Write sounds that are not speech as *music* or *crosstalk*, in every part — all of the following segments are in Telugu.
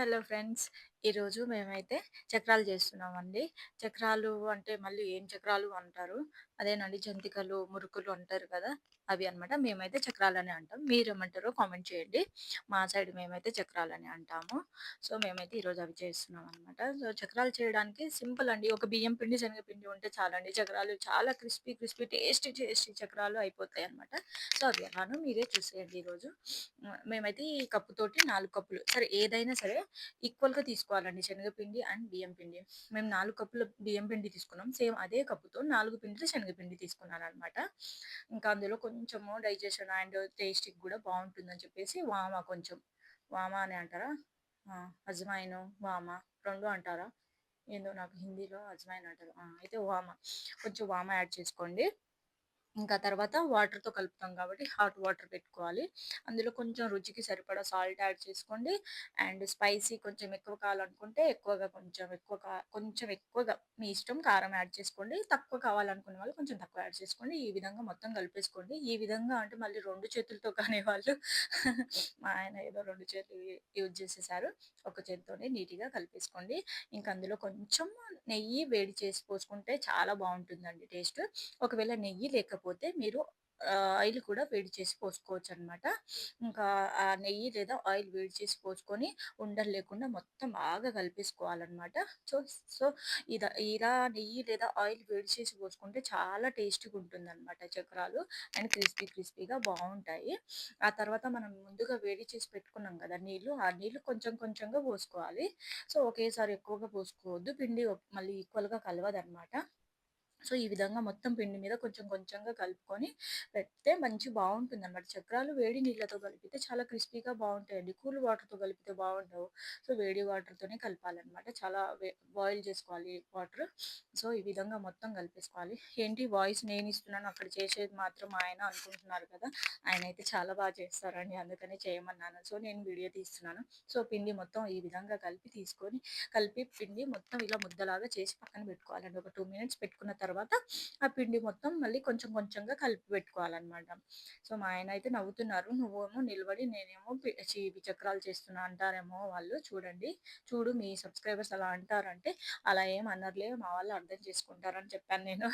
hello friends. ఈరోజు మేమైతే చక్రాలు చేస్తున్నామండి. చక్రాలు అంటే మళ్ళీ ఏం చక్రాలు అంటారు. అదేనండి జంతికలు, మురుకులు అంటారు కదా! అవి అన్నమాట. మేమైతే చక్రాలని అంటాం. మీరేమంటారో కామెంట్ చేయండి. మా సైడ్ మేమైతే చక్రాలని అంటాము. సో, మేమైతే ఈరోజు అవి చేస్తున్నాం అనమాట సో, చక్రాలు చేయడానికి సింపుల్ అండి. ఒక బియ్యం పిండి, శనగపిండి ఉంటే చాలండి. చక్రాలు చాలా క్రిస్పీ, క్రిస్పీ టేస్టీ, టేస్టీ చక్రాలు అయిపోతాయి అనమాట సో, అవి ఎలానో మీరే చూసేయండి ఈరోజు. మేమైతే ఈ కప్పుతోటి నాలుగు కప్పులు సరే ఏదైనా సరే ఈక్వల్‌గా తీసుకోవాలండి శనగపిండి అండ్ బియ్యం పిండి. మేము నాలుగు కప్పుల బియ్యం పిండి తీసుకున్నాం. సేమ్ అదే కప్పుతో నాలుగు పిండిలు శనగపిండి తీసుకున్నాను అనమాట ఇంకా అందులో కొంచెము డైజెషన్ అండ్ టేస్ట్‌కి కూడా బాగుంటుందని చెప్పేసి వామ కొంచెం వామ అని అంటారా? ఆ! వామ రెండు అంటారా? ఏందో నాకు హిందీలో అజ్మాయిన్ అంటారు. అయితే వామ కొంచెం వామ యాడ్ చేసుకోండి. ఇంకా తర్వాత వాటర్‌తో కలుపుతాం కాబట్టి హాట్ వాటర్ పెట్టుకోవాలి. అందులో కొంచెం రుచికి సరిపడా సాల్ట్ యాడ్ చేసుకోండి. అండ్ స్పైసీ కొంచెం ఎక్కువ కావాలనుకుంటే ఎక్కువగా కొంచెం ఎక్కువ కా కొంచెం ఎక్కువగా మీ ఇష్టం కారం యాడ్ చేసుకోండి. తక్కువ కావాలనుకునే వాళ్ళు కొంచెం తక్కువ యాడ్ చేసుకోండి. ఈ విధంగా మొత్తం కలిపేసుకోండి. ఈ విధంగా అంటే మళ్ళీ రెండు చేతులతో కానివాళ్ళు *laughs* మా ఆయన ఏదో రెండు చేతులు యూజ్ చేసేసారు. ఒక చేతితోనే నీట్‌గా కలిపేసుకోండి. ఇంకా అందులో కొంచెం నెయ్యి వేడి చేసి పోసుకుంటే చాలా బాగుంటుందండి టేస్ట్. ఒకవేళ నెయ్యి లేకపోతే మీరు ఆయిల్ కూడా వేడి చేసి పోసుకోవచ్చు అనమాట ఇంకా ఆ నెయ్యి లేదా ఆయిల్ వేడి చేసి పోసుకొని ఉండలు లేకుండా మొత్తం బాగా కలిపేసుకోవాలనమాట. సో, సో ఇదా ఇలా నెయ్యి లేదా ఆయిల్ వేడి చేసి పోసుకుంటే చాలా టేస్టీగా ఉంటుందనమాట చక్రాలు. అండ్ క్రిస్పీ క్రిస్పీగా బాగుంటాయి ఆ తర్వాత మనం ముందుగా వేడి చేసి పెట్టుకున్నాం కదా నీళ్ళు, ఆ నీళ్ళు కొంచెం కొంచెంగా పోసుకోవాలి. సో, ఒకేసారి ఎక్కువగా పోసుకోవద్దు. పిండి మళ్ళీ ఈక్వల్‌గా కలవదనమాట. సో, ఈ విధంగా మొత్తం పిండి మీద కొంచెం కొంచెంగా కలుపుకొని పెడితే మంచి బాగుంటుంది అనమాట చక్రాలు వేడి నీళ్ళతో కలిపితే చాలా క్రిస్పీగా బాగుంటాయండి కూల్ వాటర్‌తో కలిపితే బాగుండవు సో, వేడి వాటర్‌తోనే కలపాలన్నమాట చాలా వే బాయిల్ చేసుకోవాలి వాటర్. సో, ఈ విధంగా మొత్తం కలిపేసుకోవాలి. ఏంటి వాయిస్ నేను ఇస్తున్నాను అక్కడ చేసేది మాత్రం ఆయన అనుకుంటున్నారు కదా! ఆయన అయితే చాలా బాగా చేస్తారండి. అందుకనే చేయమన్నాను. సో, నేను వీడియో తీస్తున్నాను. సో, పిండి మొత్తం ఈ విధంగా కలిపి తీసుకొని కలిపి పిండి మొత్తం ఇలా ముద్దలాగా చేసి పక్కన పెట్టుకోవాలండి. ఒక టూ మినిట్స్ పెట్టుకున్న తర్వాత తర్వాత ఆ పిండి మొత్తం మళ్ళీ కొంచెం కొంచెంగా కలిపి పెట్టుకోవాలన్నమాట సో, మా ఆయన అయితే నవ్వుతున్నారు. నువ్వేమో నిలబడి నేనేమో చక్రాలు చేస్తున్నా అంటారేమో వాళ్ళు చూడండి. చూడు మీ సబ్స్క్రైబర్స్ అలా అంటారంటే, అలా ఏం అనరులే మా వాళ్ళు అర్థం చేసుకుంటారని చెప్పాను నేను.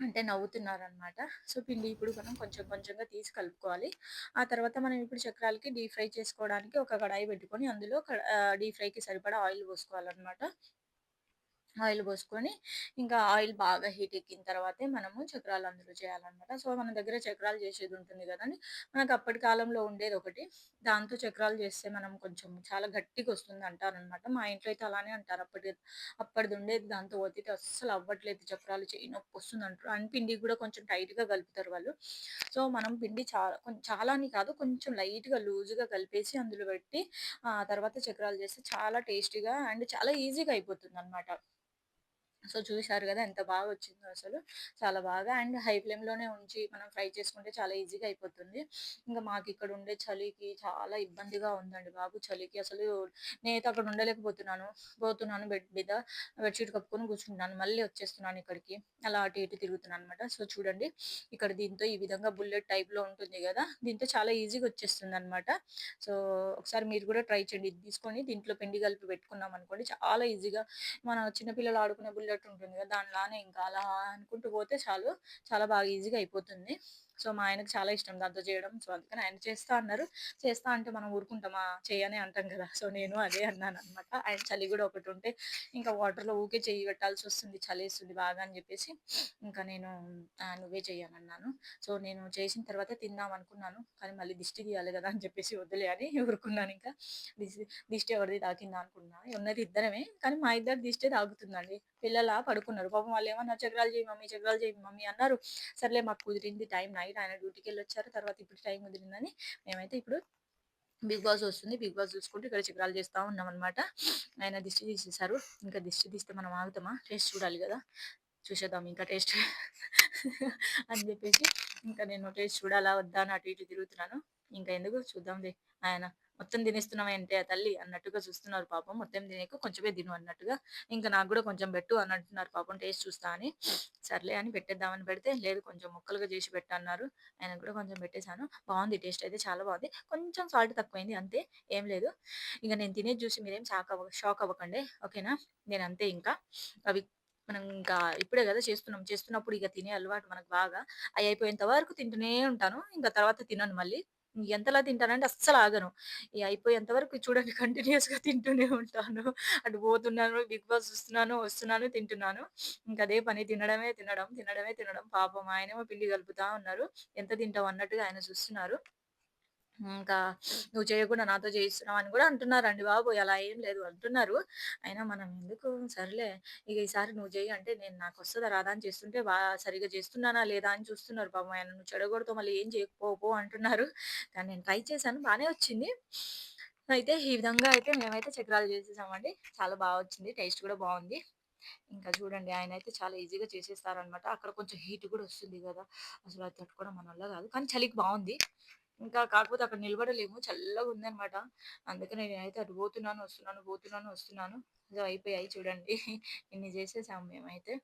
అంటే నవ్వుతున్నారనమాట. సో, పిండి ఇప్పుడు మనం కొంచెం కొంచెంగా తీసి కలుపుకోవాలి. ఆ తర్వాత మనం ఇప్పుడు చక్రాలకి డీప్ ఫ్రై చేసుకోవడానికి ఒక కడాయి పెట్టుకొని అందులో డీప్ ఫ్రైకి సరిపడా ఆయిల్ పోసుకోవాలనమాట. ఆయిల్ పోసుకొని ఇంకా ఆయిల్ బాగా హీట్ ఎక్కిన తర్వాతే మనము చక్రాలు అందులో చేయాలన్నమాట సో, మన దగ్గర చక్రాలు చేసేది ఉంటుంది కదండి మనకు అప్పటి కాలంలో ఉండేది ఒకటి దాంతో చక్రాలు చేస్తే మనం కొంచెం చాలా గట్టిగా వస్తుంది అంటారనమాట. మా ఇంట్లో అయితే అలానే అంటారు. అప్పటి అప్పటిది ఉండేది దాంతో ఒత్తితే అస్సలు అవ్వట్లేదు చక్రాలు చేయి నొప్పి వస్తుంది అంటారు అండ్ పిండి కూడా కొంచెం టైట్‌గా కలుపుతారు వాళ్ళు. సో, మనం పిండి చాలా కొం చాలా అని కాదు కొంచెం లైట్‌గా లూజ్‌గా కలిపేసి అందులో పెట్టి ఆ తర్వాత చక్రాలు చేస్తే చాలా టేస్టీగా అండ్ చాలా ఈజీగా అయిపోతుంది అనమాట సో, చూశారు కదా ఎంత బాగా వచ్చిందో అసలు. చాలా బాగా అండ్ హై ఫ్లేమ్‌లోనే ఉంచి మనం ఫ్రై చేసుకుంటే చాలా ఈజీగా అయిపోతుంది. ఇంకా మాకు ఇక్కడ ఉండే చలికి చాలా ఇబ్బందిగా ఉందండి బాబు. చలికి అసలు నేనైతే అక్కడ ఉండలేకపోతున్నాను. పోతున్నాను బెడ్ మీద బెడ్‌షీట్ కప్పుకొని కూర్చుంటున్నాను. మళ్ళీ వచ్చేస్తున్నాను ఇక్కడికి. అలా అటు ఇటు తిరుగుతున్నాను అనమాట సో, చూడండి ఇక్కడ దీంతో ఈ విధంగా బుల్లెట్ టైప్‌లో ఉంటుంది కదా దీంతో చాలా ఈజీగా వచ్చేస్తుంది అనమాట సో, ఒకసారి మీరు కూడా ట్రై చేయండి. ఇది తీసుకొని దీంట్లో పిండి కలిపి పెట్టుకున్నాం అనుకోండి చాలా ఈజీగా మన చిన్న పిల్లలు ఆడుకునే బుల్లెట్ ఉంటుంది కదా! దానిలానే ఇంకా అలా అనుకుంటూ పోతే చాలు. చాలా బాగా ఈజీగా అయిపోతుంది. సో, మా ఆయనకు చాలా ఇష్టం దాంతో చేయడం. సో, అందుకని ఆయన చేస్తా అన్నారు. చేస్తా అంటే మనం ఊరుకుంటామా? చేయని అంటాం కదా! సో, నేను అదే అన్నాను అనమాట ఆయన చలి కూడా ఒకటి ఉంటే ఇంకా వాటర్‌లో ఊకే చెయ్యి పెట్టాల్సొస్తుంది. చలేస్తుంది బాగా అని చెప్పేసి ఇంకా నేను నువ్వే చేయనన్నాను సో, నేను చేసిన తర్వాత తిందాం అనుకున్నాను. కానీ మళ్ళీ దిష్టి తీయాలి కదా అని చెప్పేసి వద్దులే అని ఊరుకున్నానింకా. దిష్టి దిష్టి ఎవరిది తాకిందా అనుకున్నాను ఉన్నది ఇద్దరమే. కానీ మా ఇద్దరి దిష్టే తాగుతుందండి పిల్లలా పడుకున్నారు. పాపం వాళ్ళు ఏమన్నారు "చక్రాలు చేయి మమ్మీ, చక్రాలు చేయి మమ్మీ" అన్నారు. సర్లే మాకు కుదిరింది టైం నైట్ ఆయన ఊటికి వెళ్ళి వచ్చారు తర్వాత ఇప్పుడు టైం కుదిరిందని మేమైతే ఇప్పుడు బిగ్ బాస్ వస్తుంది. బిగ్ బాస్ చూసుకుంటూ ఇక్కడ చక్రాలు చేస్తా ఉన్నామనమాట. ఆయన దిష్టి తీసేసారు. ఇంకా దిష్టి తీస్తే మనం ఆగుతామా? టేస్ట్ చూడాలి కదా చూసేద్దాం ఇంకా టేస్ట్ *laughs* అని చెప్పేసి ఇంకా నేను టేస్ట్ చూడాలా? వద్దా? అని అటు ఇటు తిరుగుతున్నాను. ఇంకా ఎందుకు చూద్దాంలే ఆయన మొత్తం తినేస్తున్నావేంటే తల్లి అన్నట్టుగా చూస్తున్నారు పాపం. మొత్తం తినేకు కొంచెమే తిను అన్నట్టుగా. ఇంకా నాకు కూడా కొంచెం పెట్టు అని అంటున్నారు పాపం టేస్ట్ చూస్తా అని. సర్లే అని పెట్టేద్దామని పెడితే, లేదు కొంచెం ముక్కలుగా చేసి పెట్టన్నారు. ఆయనకు కూడా కొంచెం పెట్టేసాను. బాగుంది టేస్ట్ అయితే చాలా బాగుంది కొంచెం సాల్ట్ తక్కువైంది అంతే. ఏం లేదు. ఇంకా నేను తినేది చూసి మీరేం షాక్ అవ్వ షాక్ అవ్వకండి. ఓకేనా? నేను అంతే ఇంకా. అవి మనం ఇంకా ఇప్పుడే కదా చేస్తున్నాం. చేస్తున్నప్పుడు ఇక తినే అలవాటు మనకు బాగా. అవి అయిపోయేంత వరకు తింటూనే ఉంటాను. ఇంకా తర్వాత తినను మళ్ళీ. ఎంతలా తింటానంటే అస్సలు ఆగను. అయిపోయేంత వరకు చూడండి కంటిన్యూయస్‌గా తింటూనే ఉంటాను. అటు పోతున్నాను, బిగ్ బాస్ చూస్తున్నాను, వస్తున్నాను, తింటున్నాను. ఇంకా అదే పని తినడమే తినడం, తినడమే తినడం. పాపం ఆయనేమో పిండి కలుపుతా ఉన్నారు. ఎంత తింటావు అన్నట్టుగా ఆయన చూస్తున్నారు. ఇంకా "నువ్వు చేయకుండా నాతో చేయిస్తున్నావు" అని కూడా అంటున్నారండి బాబు అలా ఏం లేదు అంటున్నారు. అయినా మనం ఎందుకు సర్లే ఇక ఈసారి నువ్వు చేయి అంటే నేను నాకు వస్తుందా రాదా అని చేస్తుంటే బాగా సరిగ్గా చేస్తున్నానా లేదా అని చూస్తున్నారు పాపం ఆయన. "నువ్వు చెడగొడతావు మళ్ళీ ఏం చేయకపో అంటున్నారు. కానీ నేను ట్రై చేశాను బాగానే వచ్చింది. అయితే ఈ విధంగా అయితే మేమైతే చక్రాలు చేసేసామండి. చాలా బాగా వచ్చింది. టేస్ట్ కూడా బాగుంది ఇంకా చూడండి ఆయన అయితే చాలా ఈజీగా చేసేస్తారనమాట. అక్కడ కొంచెం హీట్ కూడా వస్తుంది కదా అసలు అది తట్టుకోవడం మన వల్ల కాదు కానీ చలికి బాగుంది ఇంకా కాకపోతే అక్కడ నిలబడలేము. చల్లగా ఉందనమాట అందుకని నేనైతే అటు పోతున్నాను, వస్తున్నాను, పోతున్నాను, వస్తున్నాను. సో, అయిపోయాయి చూడండి. *laughs* ఇన్ని చేసేసాము మేమైతే.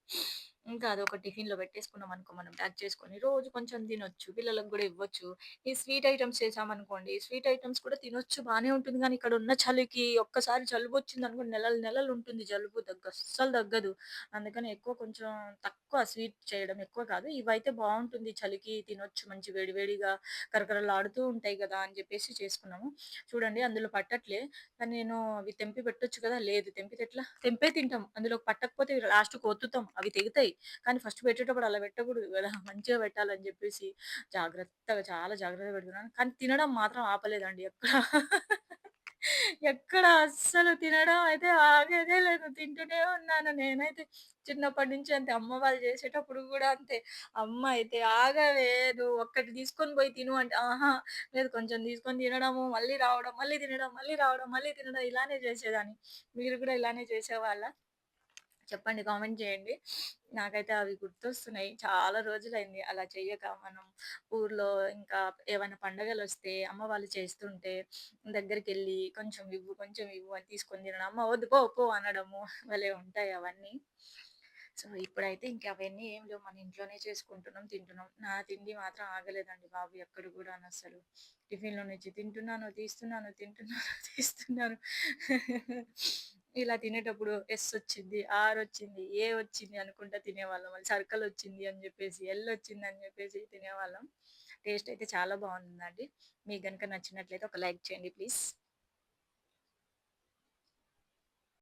ఇంకా అదొక టిఫిన్‌లో పెట్టేసుకున్నామనుకో మనం ప్యాక్ చేసుకొని రోజు కొంచెం తినొచ్చు. పిల్లలకు కూడా ఇవ్వచ్చు. ఈ స్వీట్ ఐటమ్స్ చేసామనుకోండి స్వీట్ ఐటమ్స్ కూడా తినొచ్చు బానే ఉంటుంది కానీ ఇక్కడ ఉన్న చలికి ఒక్కసారి జలుబొచ్చిందనుకో నెలలు నెలలు ఉంటుంది జలుబు, దగ్గ అస్సలు తగ్గదు. అందుకని ఎక్కువ కొంచెం తక్కువ స్వీట్ చేయడం ఎక్కువ కాదు. ఇవైతే బాగుంటుంది చలికి తినొచ్చు మంచి వేడి వేడిగా కరకరలాడుతూ ఉంటాయి కదా అని చెప్పేసి చేసుకున్నాము. చూడండి అందులో పట్టట్లే. కానీ నేను అవి తెంపి పెట్టొచ్చు కదా! లేదు తెంపితే ఎట్లా? తెంపే తింటాం. అందులో పట్టకపోతే లాస్ట్‌కి ఒత్తుతాం. అవి తెగుతాయి. కానీ ఫస్ట్ పెట్టేటప్పుడు అలా పెట్టకూడదు కదా మంచిగా పెట్టాలని చెప్పేసి జాగ్రత్తగా చాలా జాగ్రత్తగా పెడుతున్నాను. కానీ తినడం మాత్రం ఆపలేదండి ఎక్కడ. ఎక్కడ అస్సలు తినడం అయితే ఆగేదే లేదు. తింటూనే ఉన్నాను నేనైతే. చిన్నప్పటి నుంచి అంతే. అమ్మ వాళ్ళు చేసేటప్పుడు కూడా అంతే. అమ్మ అయితే ఆగలేదు ఒక్కటి తీసుకొని పోయి తిను" అంటే, "ఆహా! లేదు కొంచెం తీసుకొని తినడము, మళ్ళీ రావడం, మళ్ళీ తినడం, మళ్ళీ రావడం, మళ్ళీ తినడం" ఇలానే చేసేదాన్ని. మీరు కూడా ఇలానే చేసేవాళ్ళ చెప్పండి. కామెంట్ చేయండి. నాకైతే అవి గుర్తొస్తున్నాయి. చాలా రోజులైంది అలా చెయ్యక. మనం ఊర్లో ఇంకా ఏమైనా పండగలు వస్తే అమ్మ వాళ్ళు చేస్తుంటే దగ్గరికి వెళ్ళి కొంచెం ఇవ్వు, కొంచెం ఇవ్వు అని తీసుకొని తినడం. అమ్మ వద్దు పో, పో అనడము భలే ఉంటాయి అవన్నీ. సో, ఇప్పుడైతే ఇంకా అవన్నీ ఏం లేవు. మన ఇంట్లోనే చేసుకుంటున్నాం, తింటున్నాం. నా తిండి మాత్రం ఆగలేదండి బాబు ఎక్కడ గూడానసలు. టిఫిన్‌లో నుంచి తింటున్నాను, తీస్తున్నాను, తింటున్నాను, *laughs* తీస్తున్నాను. ఇలా తినేటప్పుడు ఎస్ వచ్చింది, ఆర్ వచ్చింది, ఏ వచ్చింది అనుకుంటా తినేవాళ్ళం. మళ్ళీ సర్కిల్ వచ్చింది అని చెప్పేసి ఎల్ వచ్చింది అని చెప్పేసి తినేవాళ్ళం. టేస్ట్ అయితే చాలా బాగుందండి మీకు గనుక నచ్చినట్లయితే ఒక లైక్ చేయండి ప్లీజ్.